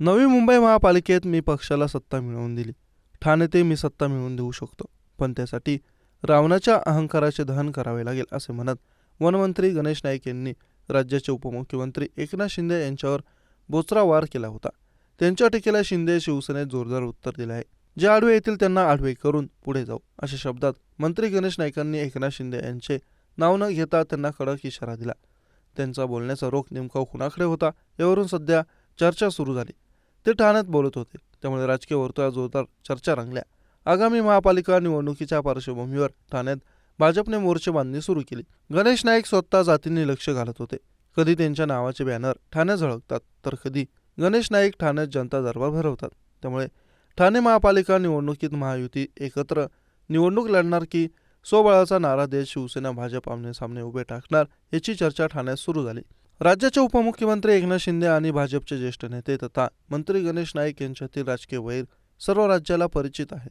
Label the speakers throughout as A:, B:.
A: नवी मुंबई महापालिकेत मी पक्षाला सत्ता मिळवून दिली. ठाणे ते मी सत्ता मिळवून देऊ शकतो. पण त्यासाठी रावणाच्या अहंकाराचे दहन करावे लागेल असे म्हणत वनमंत्री गणेश नाईक यांनी राज्याचे उपमुख्यमंत्री एकनाथ शिंदे यांच्यावर बोचरा वार केला होता. त्यांच्या टीकेला शिंदे शिवसेनेत जोरदार उत्तर दिले आहे. जे आडवे येतील त्यांना आडवे करून पुढे जाऊ अशा शब्दात मंत्री गणेश नाईकांनी एकनाथ शिंदे यांचे नाव न घेता त्यांना कडक इशारा दिला. त्यांचा बोलण्याचा रोख नेमका कुणाकडे होता यावरून सध्या चर्चा सुरू झाली. ते ठाण्यात बोलत होते. त्यामुळे राजकीय वर्तुळात जोरदार चर्चा रंगल्या. आगामी महापालिका निवडणुकीच्या पार्श्वभूमीवर ठाण्यात भाजपने मोर्चे बांधणी सुरू केली. गणेश नाईक स्वतः जातींनी लक्ष घालत होते. कधी त्यांच्या नावाचे बॅनर ठाण्यात झळकतात तर कधी गणेश नाईक ठाण्यात जनता दरबार भरवतात. त्यामुळे ठाणे महापालिका निवडणुकीत महायुती एकत्र निवडणूक लढणार की स्वबळाचा नारा देत शिवसेना भाजप आमने सामने उभे टाकणार याची चर्चा ठाण्यात सुरू झाली. राज्याचे उपमुख्यमंत्री एकनाथ शिंदे आणि भाजपचे ज्येष्ठ नेते तथा मंत्री गणेश नाईक यांच्यातील राजकीय वैर सर्व राज्याला परिचित आहे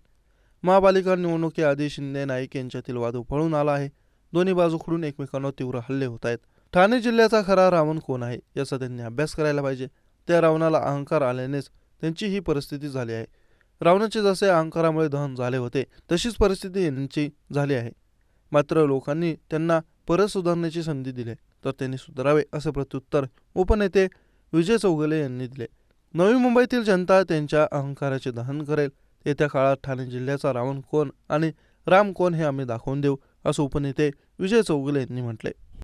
A: महापालिका निवडणुकीआधी शिंदे नाईक यांच्यातील वाद उफाळून आला आहे. दोन्ही बाजूकडून एकमेकांवर तीव्र हल्ले होत आहेत. ठाणे जिल्ह्याचा खरा रावण कोण आहे याचा त्यांनी अभ्यास करायला पाहिजे. त्या रावणाला अहंकार आल्यानेच त्यांची ही परिस्थिती झाली आहे. रावणाचे जसे अहंकारामुळे दहन झाले होते तशीच परिस्थिती यांची झाली आहे. मात्र लोकांनी त्यांना परत सुधारण्याची संधी दिली तर त्यांनी सुधारावे असे प्रत्युत्तर उपनेते विजय चौगले यांनी दिले. नवी मुंबईतील जनता त्यांच्या अहंकाराचे दहन करेल. येत्या काळात ठाणे जिल्ह्याचा रावण कोण आणि राम कोण हे आम्ही दाखवून देऊ असं उपनेते विजय चौगले यांनी म्हटले.